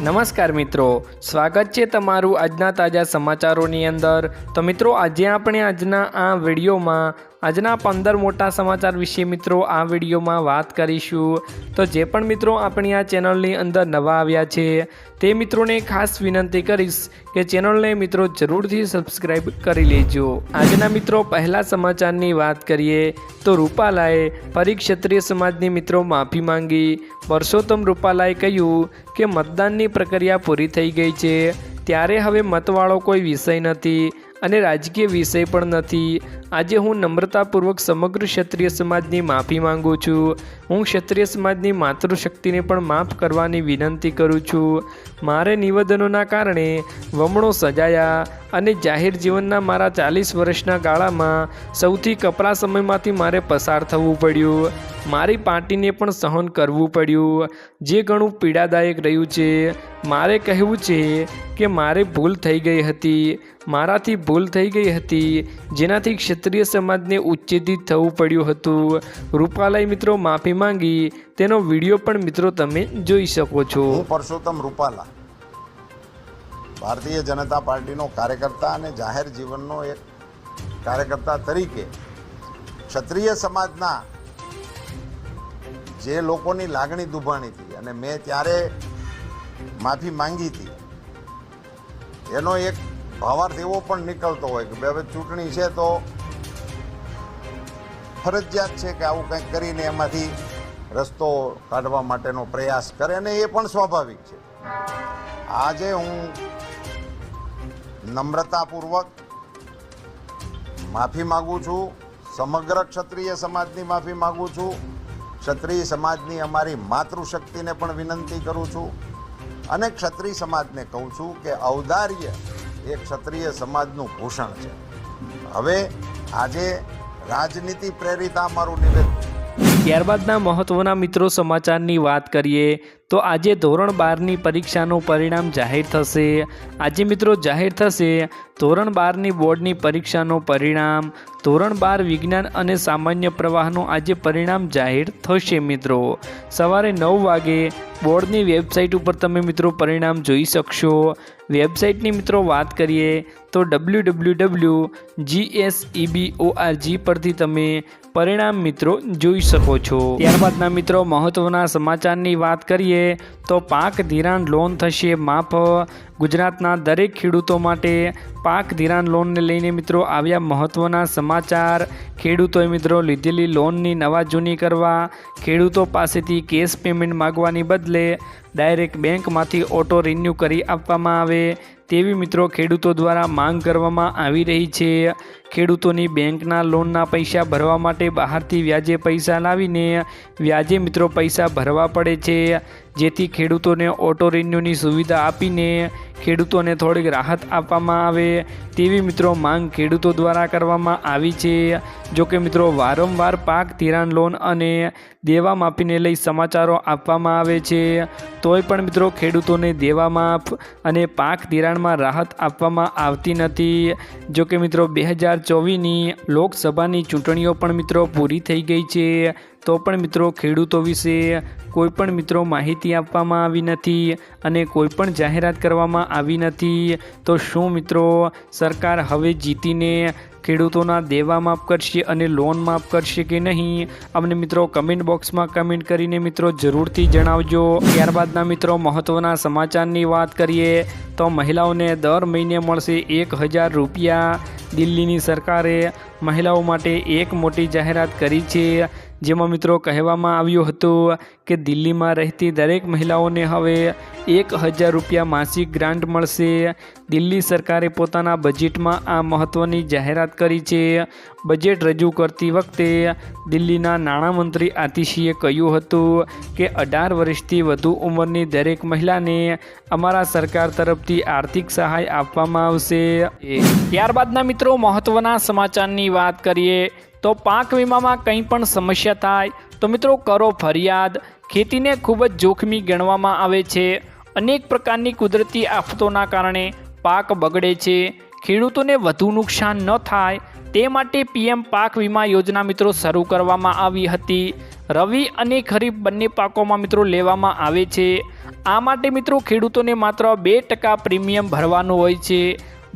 નમસ્કાર મિત્રો, સ્વાગત છે તમારું આજના તાજા સમાચારોની અંદર. તો મિત્રો, આજે આપણે આજના આ વિડીયોમાં આજના પંદર મોટા સમાચાર વિશે મિત્રો આ વિડીયોમાં વાત કરીશું. તો જે પણ મિત્રો આપણી આ ચેનલની અંદર નવા આવ્યા છે, તે મિત્રોને ખાસ વિનંતી કરીશ કે ચેનલને મિત્રો જરૂરથી સબસ્ક્રાઈબ કરી લેજો. આજના મિત્રો પહેલા સમાચારની વાત કરીએ, તો રૂપાલાએ ફરી ક્ષત્રિય સમાજની મિત્રો માફી માંગી. પરસોત્તમ રૂપાલાએ કહ્યું કે મતદાનની પ્રક્રિયા પૂરી થઈ ગઈ છે, ત્યારે હવે મતવાળો કોઈ વિષય નથી. અને રાજકીય વિષય પણ નથી. આજે હું નમ્રતાપૂર્વક સમગ્ર ક્ષત્રિય સમાજની માફી માંગુ છું. હું ક્ષત્રિય સમાજની માતૃશક્તિને પણ માફ કરવાની વિનંતી કરું છું. મારે નિવેદનોના કારણે વમણો સજાયા અને જાહેર જીવનના મારા ચાલીસ વર્ષના ગાળામાં સૌથી કપરા સમયમાંથી મારે પસાર થવું પડ્યું. મારી પાર્ટીને પણ સહન કરવું પડ્યું. જે ઘણું પીડાદાયક રહ્યું છે. મારે કહેવું છે કે મારે ભૂલ થઈ ગઈ હતી. મારાથી ભૂલ થઈ ગઈ હતી. જેનાથી ક્ષત્રિય સમાજને ઉચ્છેદિત થવું પડ્યું હતું. રૂપાલાઈ મિત્રો માફી માંગી. તેનો વીડિયો પણ મિત્રો તમે જોઈ શકો છો. પરસોત્તમ રૂપાલા. ભારતીય જનતા પાર્ટીનો કાર્યકર્તા અને જાહેર જીવનનો એક કાર્યકર્તા તરીકે ક્ષત્રિય સમાજના જે લોકોની લાગણી દુભાણી હતી અને મેં ત્યારે માફી માંગી હતી, એનો એક ભાવાર્થ એવો પણ નીકળતો હોય કે હવે ચૂંટણી છે તો ફરજિયાત છે કે આવું કંઈક કરીને એમાંથી રસ્તો કાઢવા માટેનો પ્રયાસ કરે અને એ પણ સ્વાભાવિક છે. આજે હું નમ્રતાપૂર્વક માફી માગું છું. સમગ્ર ક્ષત્રિય સમાજની માફી માગું છું. ક્ષત્રિય સમાજની અમારી માતૃશક્તિને પણ વિનંતી કરું છું. અને ક્ષત્રિય સમાજને કહું છું કે ઔદાર્ય એ ક્ષત્રિય સમાજનું ભૂષણ છે. હવે આજે રાજનીતિ પ્રેરિત આ મારું નિવેદન. ત્યારબાદના મહત્વના મિત્રો સમાચારની વાત કરીએ, તો આજે ધોરણ બારની પરીક્ષાનું પરિણામ જાહેર થશે. આજે મિત્રો જાહેર થશે, ધોરણ બારની બોર્ડની પરીક્ષાનું પરિણામ. ધોરણ બાર વિજ્ઞાન અને સામાન્ય પ્રવાહનું આજે પરિણામ જાહેર થશે મિત્રો. સવારે નવ વાગે બોર્ડની વેબસાઇટ ઉપર તમે મિત્રો પરિણામ જોઈ શકશો. વેબસાઇટની મિત્રો વાત કરીએ, તો ડબલ્યુ ડબલ્યુ ડબલ્યુ જીએસઈબીઓઆરજી પરથી તમે પરિણામ મિત્રો જોઈ શકો છો. ત્યારબાદના મિત્રો, મહત્વના સમાચારની વાત કરીએ, તો પાક ધિરાણ લોન થશે માફ. ગુજરાતના દરેક ખેડૂતો માટે પાક ધિરાણ લોનને લઈને મિત્રો આવ્યા મહત્ત્વના સમાચાર. ખેડૂતોએ મિત્રો લીધેલી લોનની નવા જૂની કરવા, ખેડૂતો પાસેથી કેશ પેમેન્ટ માગવાની બદલે ડાયરેક્ટ બેંકમાંથી ઓટો રિન્યૂ કરી આપવામાં આવે. તેવી મિત્રો ખેડૂતો દ્વારા માંગ કરવામાં આવી રહી છે. ખેડૂતોની બેંકના લોનના પૈસા ભરવા માટે બહારથી વ્યાજે પૈસા લાવીને વ્યાજે મિત્રો પૈસા ભરવા પડે છે. જેથી ખેડૂતોને ઓટો રિન્યુની સુવિધા આપીને ખેડૂતોને થોડીક રાહત આપવામાં આવે તેવી મિત્રો માંગ ખેડૂતો દ્વારા કરવામાં આવી છે. જોકે મિત્રો વારંવાર પાક, ધિરાણ લોન અને દેવા માફીને લઈ સમાચારો આપવામાં આવે છે. તોય પણ મિત્રો ખેડૂતોને દેવા માફ અને પાક, ધિરાણમાં રાહત આપવામાં આવતી નથી. જોકે મિત્રો બે હજાર ચોવીસની લોકસભાની ચૂંટણીઓ પણ મિત્રો પૂરી થઈ ગઈ છે. તો પણ મિત્રો ખેડૂતો વિશે કોઈ પણ મિત્રો માહિતી આપવામાં આવી નથી અને કોઈ પણ જાહેરાત કરવામાં આવી નથી. તો શું મિત્રો સરકાર હવે જીતીને ખેડૂતોના દેવા માફ કરશે અને લોન માફ કરશે કે નહીં? અમને મિત્રો કમેન્ટ બોક્સમાં કમેન્ટ કરીને મિત્રો જરૂરથી જણાવજો. ત્યારબાદના મિત્રો મહત્ત્વના સમાચારની વાત કરીએ. તો મહિલાઓને દર મહિને મળશે એક હજાર રૂપિયા. દિલ્હીની સરકારે મહિલાઓ માટે એક મોટી જાહેરાત કરી છે. જેમાં મિત્રો કહેવામાં આવ્યું હતું કે દિલ્હીમાં રહેતી દરેક મહિલાઓને હવે એક હજાર રૂપિયા માસિક ગ્રાન્ટ મળશે. દિલ્હી સરકારે પોતાના બજેટમાં આ મહત્ત્વની જાહેરાત કરી છે. બજેટ રજૂ કરતી વખતે દિલ્હીના નાણામંત્રી આતિશીએ કહ્યું હતું કે અઢાર વર્ષથી વધુ ઉંમરની દરેક મહિલાને અમારા સરકાર તરફથી આર્થિક સહાય આપવામાં આવશે. ત્યારબાદના મિત્રો મહત્ત્વના સમાચારની વાત કરીએ તો પાક વીમામાં કંઈ પણ સમસ્યા થાય તો મિત્રો કરો ફરિયાદ. ખેતીને ખૂબ જ જોખમી ગણવામાં આવે છે. અનેક પ્રકારની કુદરતી આફતોના કારણે પાક બગડે છે. ખેડૂતોને વધુ નુકસાન ન થાય. તે માટે પીએમ પાક વીમા યોજના મિત્રો શરૂ કરવામાં આવી હતી. રવિ અને ખરીફ બંને પાકોમાં મિત્રો લેવામાં આવે છે. આ માટે મિત્રો ખેડૂતોને માત્ર બે ટકા પ્રીમિયમ ભરવાનું હોય છે.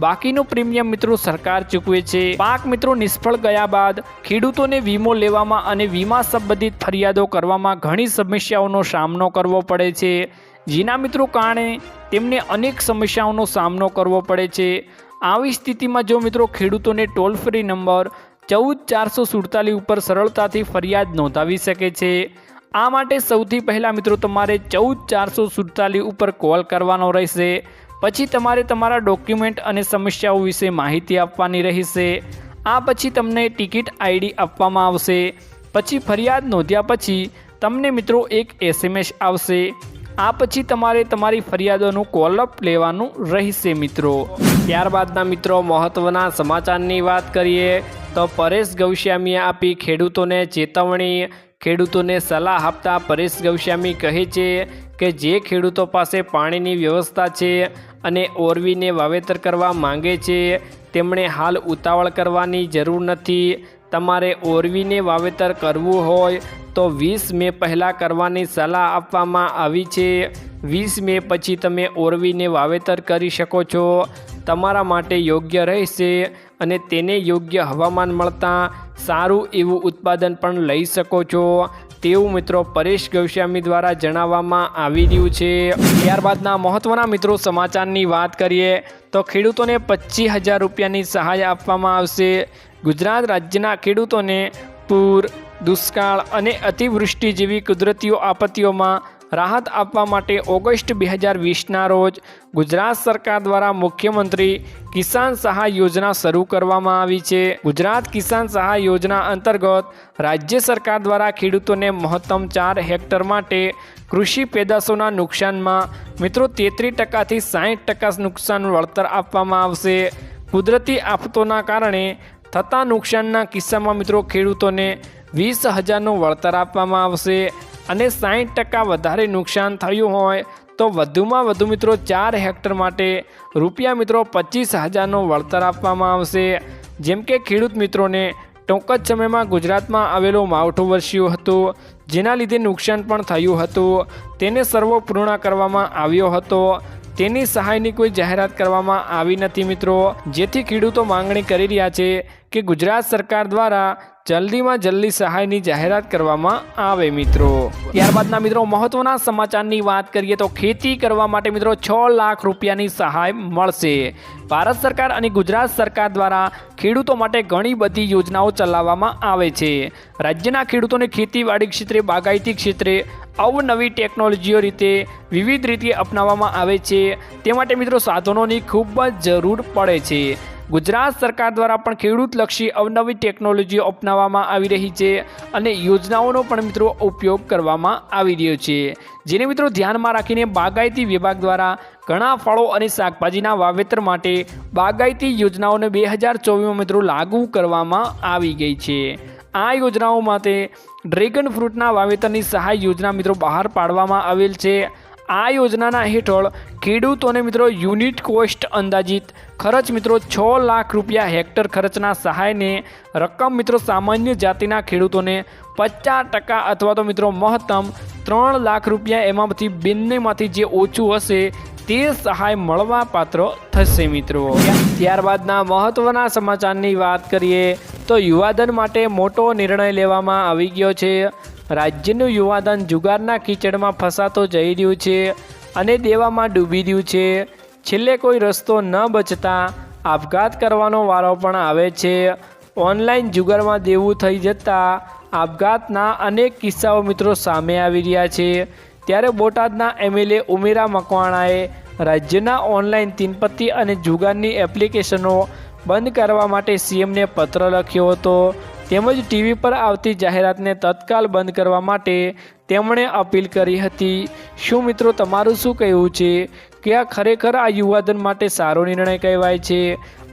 બાકીનું પ્રીમિયમ મિત્રો સરકાર ચૂકવે છે. પાક મિત્રો નિષ્ફળ ગયા બાદ ખેડૂતોને વીમો લેવામાં અને વીમા સંબંધિત ફરિયાદો કરવામાં ઘણી સમસ્યાઓનો સામનો કરવો પડે છે. જેના મિત્રો કારણે તેમને અનેક સમસ્યાઓનો સામનો કરવો પડે છે. આવી સ્થિતિમાં જો મિત્રો ખેડૂતોને ટોલ ફ્રી નંબર ચૌદ ચારસો સુડતાલીસ ઉપર સરળતાથી ફરિયાદ નોંધાવી શકે છે. આ માટે સૌથી પહેલાં મિત્રો તમારે ચૌદ ચારસો સુડતાલીસ ઉપર કોલ કરવાનો રહેશે. પછી તમારે તમારા ડોક્યુમેન્ટ અને સમસ્યાઓ વિશે માહિતી આપવાની રહેશે. આ પછી તમને ટિકિટ આઈડી આપવામાં આવશે. પછી ફરિયાદ નોંધ્યા પછી તમને મિત્રો એક એસએમએસ આવશે. આ પછી તમારે તમારી ફરિયાદોનું કોલઅપ લેવાનું રહેશે મિત્રો. ત્યારબાદના મિત્રો મહત્ત્વના સમાચારની વાત કરીએ તો પરેશ ગૌસ્વામીએ આપી ખેડૂતોને ચેતવણી. ખેડૂતોને સલાહ આપતા પરેશ ગૌસ્વામી કહે છે કે જે ખેડૂતો પાસે પાણીની વ્યવસ્થા છે અને ઓરવીને વાવેતર કરવા માંગે છે, તેમણે હાલ ઉતાવળ કરવાની જરૂર નથી. તમારે ઓરવીને વાવેતર કરવું હોય તો વીસ મે પહેલાં કરવાની સલાહ આપવામાં આવી છે. વીસ મે પછી તમે ઓરવીને વાવેતર કરી શકો છો. તમારા માટે યોગ્ય રહેશે અને તેને યોગ્ય હવામાન મળતા સારું એવું ઉત્પાદન પણ લઈ શકો છો. તેવું મિત્રો પરેશ ગૌસ્વામી દ્વારા જણાવવામાં આવી રહ્યું છે. ત્યારબાદના મહત્ત્વના મિત્રો સમાચારની વાત કરીએ તો ખેડૂતોને પચીસ હજાર રૂપિયાની સહાય આપવામાં આવશે. ગુજરાત રાજ્યના ખેડૂતોને પૂર, દુષ્કાળ અને અતિવૃષ્ટિ જેવી કુદરતી આપત્તિઓમાં રાહત આપવા માટે ઓગસ્ટ બે હજાર વીસના રોજ ગુજરાત સરકાર દ્વારા મુખ્યમંત્રી કિસાન સહાય યોજના શરૂ કરવામાં આવી છે. ગુજરાત કિસાન સહાય યોજના અંતર્ગત રાજ્ય સરકાર દ્વારા ખેડૂતોને મહત્તમ ચાર હેક્ટર માટે કૃષિ પેદાશોના નુકસાનમાં મિત્રો તેત્રીસ ટકાથી સાહીઠ ટકા નુકસાન વળતર આપવામાં આવશે. કુદરતી આફતોના કારણે થતા નુકસાનના કિસ્સામાં મિત્રો ખેડૂતોને વીસ હજારનું વળતર આપવામાં આવશે. અને સાહીઠ ટકા વધારે નુકસાન થયું હોય તો વધુમાં વધુ મિત્રો ચાર હેક્ટર માટે રૂપિયા મિત્રો પચીસ હજારનું વળતર આપવામાં આવશે. જેમ કે ખેડૂત મિત્રોને ટૂંક જ સમયમાં ગુજરાતમાં આવેલું માવઠું વરસ્યું હતું, જેના લીધે નુકસાન પણ થયું હતું. તેને સર્વો પૂર્ણ કરવામાં આવ્યો હતો. તેની સહાયની કોઈ જાહેરાત કરવામાં આવી નથી મિત્રો. જેથી ખેડૂતો માંગણી કરી રહ્યા છે કે ગુજરાત સરકાર દ્વારા જલ્દીમાં જલ્દી સહાયની જાહેરાત કરવામાં આવે મિત્રો. ત્યારબાદના મિત્રો, મહત્વના સમાચારની વાત કરીએ તો ખેતી કરવા માટે મિત્રો છ લાખ રૂપિયાની સહાય મળશે. ભારત સરકાર અને ગુજરાત સરકાર દ્વારા ખેડૂતો માટે ઘણી બધી યોજનાઓ ચલાવવામાં આવે છે. રાજ્યના ખેડૂતોને ખેતીવાડી ક્ષેત્રે, બાગાયતી ક્ષેત્રે અવનવી ટેકનોલોજીઓ રીતે વિવિધ રીતે અપનાવવામાં આવે છે. તે માટે મિત્રો સાધનોની ખૂબ જ જરૂર પડે છે. ગુજરાત સરકાર દ્વારા પણ ખેડૂતલક્ષી અવનવી ટેકનોલોજીઓ અપનાવવામાં આવી રહી છે અને યોજનાઓનો પણ મિત્રો ઉપયોગ કરવામાં આવી રહ્યો છે. જેને મિત્રો ધ્યાનમાં રાખીને બાગાયતી વિભાગ દ્વારા ઘણા ફળો અને શાકભાજીના વાવેતર માટે બાગાયતી યોજનાઓને બે હજાર ચોવીસમાં મિત્રો લાગુ કરવામાં આવી ગઈ છે. આ યોજનાઓ માટે ડ્રેગન ફ્રૂટના વાવેતરની સહાય યોજના મિત્રો બહાર પાડવામાં આવેલ છે. આ યોજનાના હેઠળ ખેડૂતોને મિત્રો યુનિટ કોસ્ટ અંદાજિત ખર્ચ મિત્રો છ લાખ રૂપિયા હેક્ટર ખર્ચના સહાયને રકમ મિત્રો સામાન્ય જાતિના ખેડૂતોને પચાસ ટકા અથવા તો મિત્રો મહત્તમ ત્રણ લાખ રૂપિયા એમાંથી બંનેમાંથી જે ઓછું હશે તે સહાય મળવા પાત્ર થશે મિત્રો. ત્યારબાદના મહત્ત્વના સમાચારની વાત કરીએ તો યુવાધન માટે મોટો નિર્ણય લેવામાં આવી ગયો છે. રાજ્યનું યુવાધન જુગારના કીચડમાં ફસાતો જઈ રહ્યું છે અને દેવામાં ડૂબી રહ્યું છે. છેલ્લે કોઈ રસ્તો ન બચતા આપઘાત કરવાનો વારો પણ આવે છે. ઓનલાઈન જુગારમાં દેવું થઈ જતાં આપઘાતના અનેક કિસ્સાઓ મિત્રો સામે આવી રહ્યા છે. ત્યારે બોટાદના એમએલએ ઉમેરા મકવાણાએ રાજ્યના ઓનલાઈન તિનપત્તી અને જુગારની એપ્લિકેશનો બંધ કરવા માટે સીએમને પત્ર લખ્યો હતો. તેમજ ટીવી પર આવતી જાહેરાતને તત્કાલ બંધ કરવા માટે તેમણે અપીલ કરી હતી. શું મિત્રો તમારું શું કહેવું છે કે આ ખરેખર આ યુવાધન માટે સારો નિર્ણય કહેવાય છે?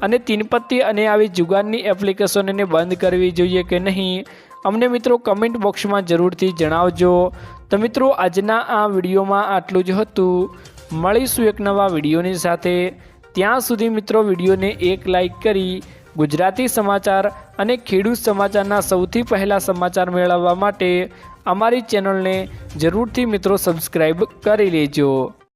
અને તીનપત્તી અને આવી જુગારની એપ્લિકેશનને બંધ કરવી જોઈએ કે નહીં? અમને મિત્રો કમેન્ટ બોક્સમાં જરૂરથી જણાવજો. તો મિત્રો આજના આ વિડીયોમાં આટલું જ હતું. મળીશું એક નવા વિડીયોની સાથે. ત્યાં સુધી મિત્રો વિડીયોને એક લાઈક કરી ગુજરાતી સમાચાર અને ખેડૂત સમાચારના સૌથી પહેલા સમાચાર મેળવવા માટે અમારી ચેનલને જરૂરથી મિત્રો સબસ્ક્રાઈબ કરી લેજો.